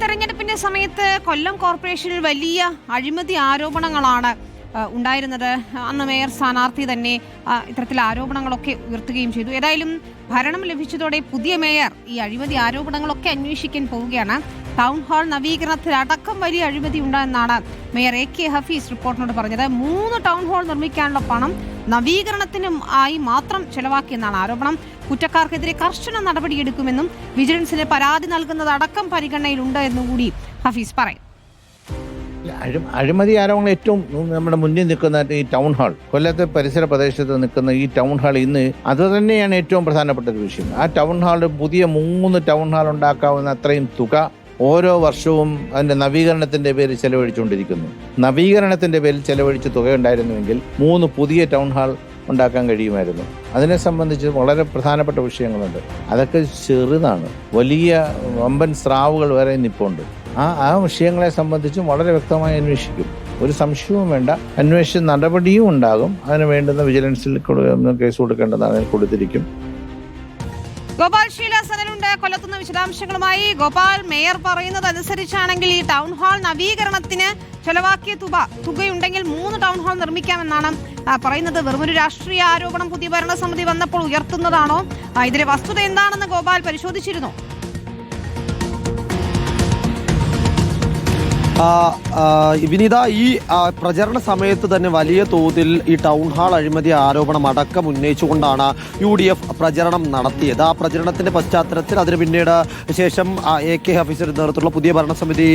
തെരഞ്ഞെടുപ്പിന്റെ സമയത്ത് കൊല്ലം കോർപ്പറേഷനിൽ വലിയ അഴിമതി ആരോപണങ്ങളാണ് ഉണ്ടായിരുന്നത്. അന്ന് മേയർ സ്ഥാനാർത്ഥി തന്നെ ഇത്തരത്തിൽ ആരോപണങ്ങളൊക്കെ ഉയർത്തുകയും ചെയ്തു. ഏതായാലും ഭരണം ലഭിച്ചതോടെ പുതിയ മേയർ ഈ അഴിമതി ആരോപണങ്ങളൊക്കെ അന്വേഷിക്കാൻ പോവുകയാണ്. ടൗൺ ഹാൾ നവീകരണത്തിലടക്കം വലിയ അഴിമതി ഉണ്ടെന്നാണ് മേയർ എ കെ ഹഫീസ് റിപ്പോർട്ടിനോട് പറഞ്ഞത്. മൂന്ന് ടൗൺ ഹാൾ നിർമ്മിക്കാനുള്ള പണം നവീകരണത്തിനും ആയി മാത്രം ചെലവാക്കിയെന്നാണ് ആരോപണം. കുറ്റക്കാർക്കെതിരെ കർശന നടപടിയെടുക്കുമെന്നും വിജിലൻസിന് പരാതി നൽകുന്നതടക്കം പരിഗണനയിലുണ്ട് എന്നും കൂടി ഹഫീസ് പറയും. അഴി അഴിമതി ആരോപണങ്ങൾ ഏറ്റവും നമ്മുടെ മുന്നിൽ നിൽക്കുന്ന ഈ ടൗൺ ഹാൾ കൊല്ലത്തെ പരിസര പ്രദേശത്ത് നിൽക്കുന്ന ഈ ടൗൺ ഹാൾ ഇന്ന് അത് തന്നെയാണ് ഏറ്റവും പ്രധാനപ്പെട്ട ഒരു വിഷയം. ആ ടൗൺ ഹാളിൽ പുതിയ മൂന്ന് ടൗൺ ഹാൾ ഉണ്ടാക്കാവുന്ന അത്രയും തുക ഓരോ വർഷവും അതിന്റെ നവീകരണത്തിന്റെ പേരിൽ ചെലവഴിച്ചുകൊണ്ടിരിക്കുന്നു. നവീകരണത്തിന്റെ പേരിൽ ചെലവഴിച്ച തുക ഉണ്ടായിരുന്നുവെങ്കിൽ മൂന്ന് പുതിയ ടൗൺ ഹാൾ ഉണ്ടാക്കാൻ കഴിയുമായിരുന്നു. അതിനെ സംബന്ധിച്ച് വളരെ പ്രധാനപ്പെട്ട വിഷയങ്ങളുണ്ട്. അതൊക്കെ ചെറുതാണ്. വലിയ വമ്പൻ സ്രാവുകൾ വരെ നിപ്പുണ്ട്. ആ ആ വിഷയങ്ങളെ സംബന്ധിച്ചും വളരെ വ്യക്തമായി അന്വേഷിക്കും. ഒരു സംശയവും വേണ്ട. അന്വേഷിച്ച നടപടിയും ഉണ്ടാകും. അതിന് വേണ്ടുന്ന വിജിലൻസിൽ കേസ് കൊടുക്കേണ്ടതാണ് കൊടുത്തിരിക്കും. ഗോപാൽ ഷീല സനലുണ്ട് കൊല്ലത്തുനിന്ന് വിശദാംശങ്ങളുമായി ഗോപാൽ മേയർ പറയുന്നത് അനുസരിച്ചാണെങ്കിൽ ഈ ടൗൺ ഹാൾ നവീകരണത്തിന് ചെലവാക്കിയ തുക തുകയുണ്ടെങ്കിൽ മൂന്ന് ടൗൺ ഹാൾ നിർമ്മിക്കാമെന്നാണ് പറയുന്നത്. വെറുമൊരു രാഷ്ട്രീയ ആരോപണം പുതിയ ഭരണസമിതി വന്നപ്പോൾ ഉയർത്തുന്നതാണോ? ഇതിലെ വസ്തുത എന്താണെന്ന് ഗോപാൽ പരിശോധിച്ചിരുന്നു. വിനീത ഈ പ്രചരണ സമയത്ത് തന്നെ വലിയ തോതിൽ ഈ ടൗൺ ഹാൾ അഴിമതി ആരോപണം അടക്കം ഉന്നയിച്ചുകൊണ്ടാണ് യു ഡി എഫ് പ്രചരണം നടത്തിയത്. ആ പ്രചരണത്തിന്റെ പശ്ചാത്തലത്തിൽ അതിന് പിന്നീട് ശേഷം എ കെ ഹഫീസിന്റെ നേതൃത്വത്തിലുള്ള പുതിയ ഭരണസമിതി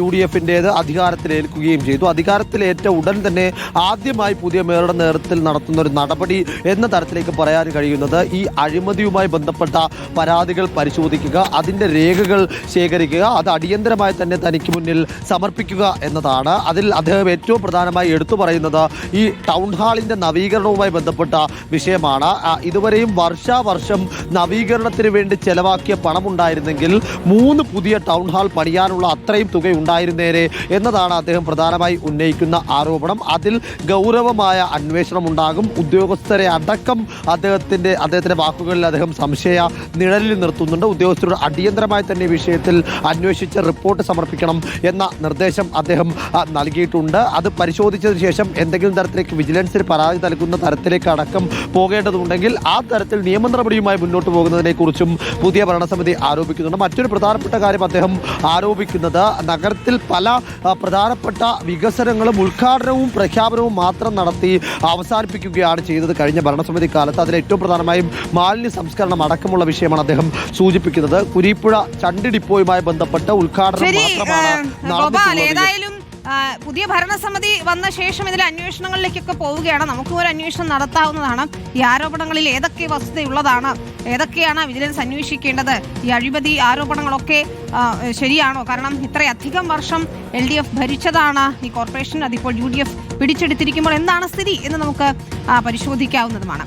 യു ഡി എഫിന്റേത് അധികാരത്തിലേൽക്കുകയും ചെയ്തു. അധികാരത്തിലേറ്റ ഉടൻ തന്നെ ആദ്യമായി പുതിയ മേയറുടെ നേതൃത്വത്തിൽ നടത്തുന്ന ഒരു നടപടി എന്ന തരത്തിലേക്ക് പറയാൻ കഴിയുന്നത് ഈ അഴിമതിയുമായി ബന്ധപ്പെട്ട പരാതികൾ പരിശോധിക്കുക അതിന്റെ രേഖകൾ ശേഖരിക്കുക അത് അടിയന്തരമായി തന്നെ തനിക്ക് മുന്നിൽ സമർപ്പിക്കുക എന്നതാണ്. അതിൽ അദ്ദേഹം ഏറ്റവും പ്രധാനമായി എടുത്തു പറയുന്നത് ഈ ടൗൺ ഹാളിന്റെ നവീകരണവുമായി ബന്ധപ്പെട്ട വിഷയമാണ്. ഇതുവരെയും വർഷാവർഷം നവീകരണത്തിന് വേണ്ടി ചെലവാക്കിയ പണം ഉണ്ടായിരുന്നെങ്കിൽ മൂന്ന് പുതിയ ടൗൺ ഹാൾ പണിയാനുള്ള അത്രയും തുക ഉണ്ടായിരുന്നേരെ എന്നതാണ് അദ്ദേഹം പ്രധാനമായി ഉന്നയിക്കുന്ന ആരോപണം. അതിൽ ഗൗരവമായ അന്വേഷണം ഉണ്ടാകും. ഉദ്യോഗസ്ഥരെ അടക്കം അദ്ദേഹത്തിന്റെ അദ്ദേഹത്തിന്റെ വാക്കുകളിൽ അദ്ദേഹം സംശയ നിഴലിൽ നിർത്തുന്നുണ്ട്. ഉദ്യോഗസ്ഥരോട് അടിയന്തരമായി തന്നെ വിഷയത്തിൽ അന്വേഷിച്ച് റിപ്പോർട്ട് സമർപ്പിക്കണം എന്ന നിർദ്ദേശം അദ്ദേഹം ആ, നൽകിയിട്ടുണ്ട്. അത് പരിശോധിച്ചതിന് ശേഷം എന്തെങ്കിലും തരത്തിലേക്ക് വിജിലൻസിന് പരാതി നൽകുന്ന തരത്തിലേക്ക് അടക്കം പോകേണ്ടതുണ്ടെങ്കിൽ ആ തരത്തിൽ നിയമ നടപടിയുമായി മുന്നോട്ട് പോകുന്നതിനെക്കുറിച്ചും പുതിയ ഭരണസമിതി ആരോപിക്കുന്നുണ്ട്. മറ്റൊരു പ്രധാനപ്പെട്ട കാര്യം അദ്ദേഹം ആരോപിക്കുന്നത് നഗരത്തിൽ പല പ്രധാനപ്പെട്ട വികസനങ്ങളും ഉദ്ഘാടനവും പ്രഖ്യാപനവും മാത്രം നടത്തി അവസാനിപ്പിക്കുകയാണ് ചെയ്തത് കഴിഞ്ഞ ഭരണസമിതി കാലത്ത്. അതിൽ ഏറ്റവും പ്രധാനമായും മാലിന്യ സംസ്കരണം അടക്കമുള്ള വിഷയമാണ് അദ്ദേഹം സൂചിപ്പിക്കുന്നത്. കുരീപ്പുഴ ചണ്ടി ഡിപ്പോയുമായി ബന്ധപ്പെട്ട ഉദ്ഘാടനം മാത്രമാണ് മാത്രമാണ് ഏഹ്, ഏതായാലും പുതിയ ഭരണസമിതി വന്ന ശേഷം ഇതിലെ അന്വേഷണങ്ങളിലേക്കൊക്കെ പോവുകയാണ്. നമുക്കും ഒരു അന്വേഷണം നടത്താവുന്നതാണ്. ഈ ആരോപണങ്ങളിൽ ഏതൊക്കെ വസ്തുതയുള്ളതാണ്? ഏതൊക്കെയാണ് വിജിലൻസ് അന്വേഷിക്കേണ്ടത്? ഈ അഴിമതി ആരോപണങ്ങളൊക്കെ ശരിയാണോ? കാരണം ഇത്രയധികം വർഷം എൽ ഡി എഫ് ഭരിച്ചതാണ് ഈ കോർപ്പറേഷൻ. അതിപ്പോൾ യു ഡി എഫ് പിടിച്ചെടുത്തിരിക്കുമ്പോൾ എന്താണ് സ്ഥിതി എന്ന് നമുക്ക് പരിശോധിക്കാവുന്നതുമാണ്.